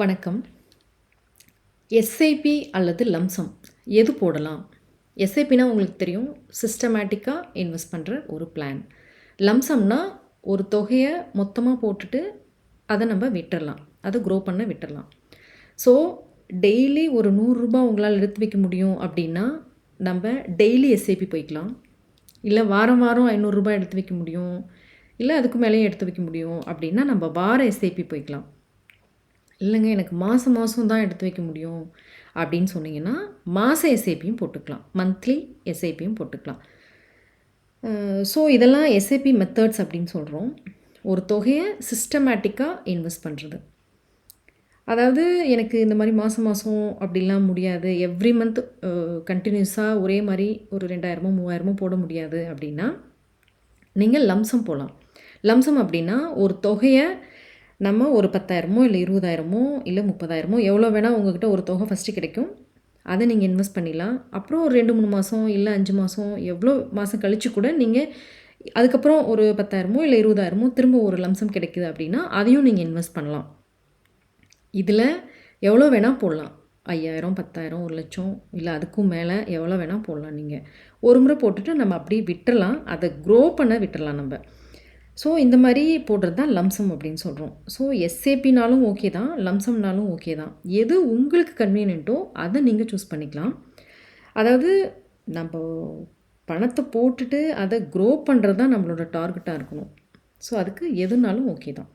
வணக்கம். எஸ்ஐபி அல்லது லம்சம் எது போடலாம்? எஸ்ஐபினா உங்களுக்கு தெரியும் சிஸ்டமேட்டிக்காக இன்வெஸ்ட் பண்ணுற ஒரு பிளான் லம்சம்னா ஒரு தொகையை மொத்தமாக போட்டுட்டு அதை நம்ம விட்டுறலாம். அதை க்ரோ பண்ண விட்டுறலாம். ஸோ டெய்லி ஒரு நூறுரூபா உங்களால் எடுத்து வைக்க முடியும் அப்படின்னா நம்ம டெய்லி எஸ்ஐபி போய்க்கலாம். இல்லை வாரம் வாரம் ஐநூறுரூபா எடுத்து வைக்க முடியும். இல்லை அதுக்கு மேலேயும் எடுத்து வைக்க முடியும் அப்படின்னா நம்ம வார எஸ்ஐபி போய்க்கலாம். இல்லைங்க எனக்கு மாதம் மாதம் தான் எடுத்து வைக்க முடியும் அப்படின்னு சொன்னீங்கன்னா மாத எஸ்ஐபியும் போட்டுக்கலாம். மந்த்லி எஸ்ஐபியும் போட்டுக்கலாம். ஸோ இதெல்லாம் எஸ்ஐபி மெத்தட்ஸ் அப்படின்னு சொல்கிறோம் ஒரு தொகையை சிஸ்டமேட்டிக்காக இன்வெஸ்ட் பண்ணுறது அதாவது எனக்கு இந்த மாதிரி மாதம் மாதம் அப்படிலாம் முடியாது. எவ்ரி மந்த் கண்டினியூஸாக ஒரே மாதிரி ஒரு ரெண்டாயிரமோ மூவாயிரமோ போட முடியாது அப்படின்னா நீங்கள் லம்சம் போகலாம் லம்சம் அப்படின்னா ஒரு தொகையை நம்ம ஒரு பத்தாயிரமோ இல்லை இருபதாயிரமோ இல்லை முப்பதாயிரமோ எவ்வளோ வேணால் உங்ககிட்ட ஒரு தொகை ஃபஸ்ட்டு கிடைக்கும். அதை நீங்கள் இன்வெஸ்ட் பண்ணிடலாம். அப்புறம் ஒரு ரெண்டு மூணு மாதம் இல்லை அஞ்சு மாதம் எவ்வளோ மாதம் கழித்து கூட நீங்கள் அதுக்கப்புறம் ஒரு பத்தாயிரமோ இல்லை இருபதாயிரமோ திரும்ப ஒரு லம்சம் கிடைக்குது அப்படின்னா அதையும் நீங்கள் இன்வெஸ்ட் பண்ணலாம். இதில் எவ்வளோ வேணால் போடலாம். ஐயாயிரம் பத்தாயிரம் ஒரு லட்சம் இல்லை அதுக்கும் மேலே எவ்வளோ வேணால் போடலாம் நீங்கள் ஒரு முறை போட்டுட்டு நம்ம அப்படியே விட்டுறலாம். அதை க்ரோ பண்ண விட்டுறலாம் நம்ம. ஸோ இந்த மாதிரி போடுறது தான் லம்சம் அப்படின்னு சொல்கிறோம் ஸோ எஸ்ஏபினாலும் ஓகே தான் லம்சம்னாலும் ஓகே தான். எது உங்களுக்கு கன்வீனியன்ட்டோ அதை நீங்கள் சூஸ் பண்ணிக்கலாம். அதாவது நம்ம பணத்தை போட்டுட்டு அதை க்ரோ பண்ணுறது தான் நம்மளோட டார்கெட்டாக இருக்கணும். ஸோ அதுக்கு எதுனாலும் ஓகே தான்.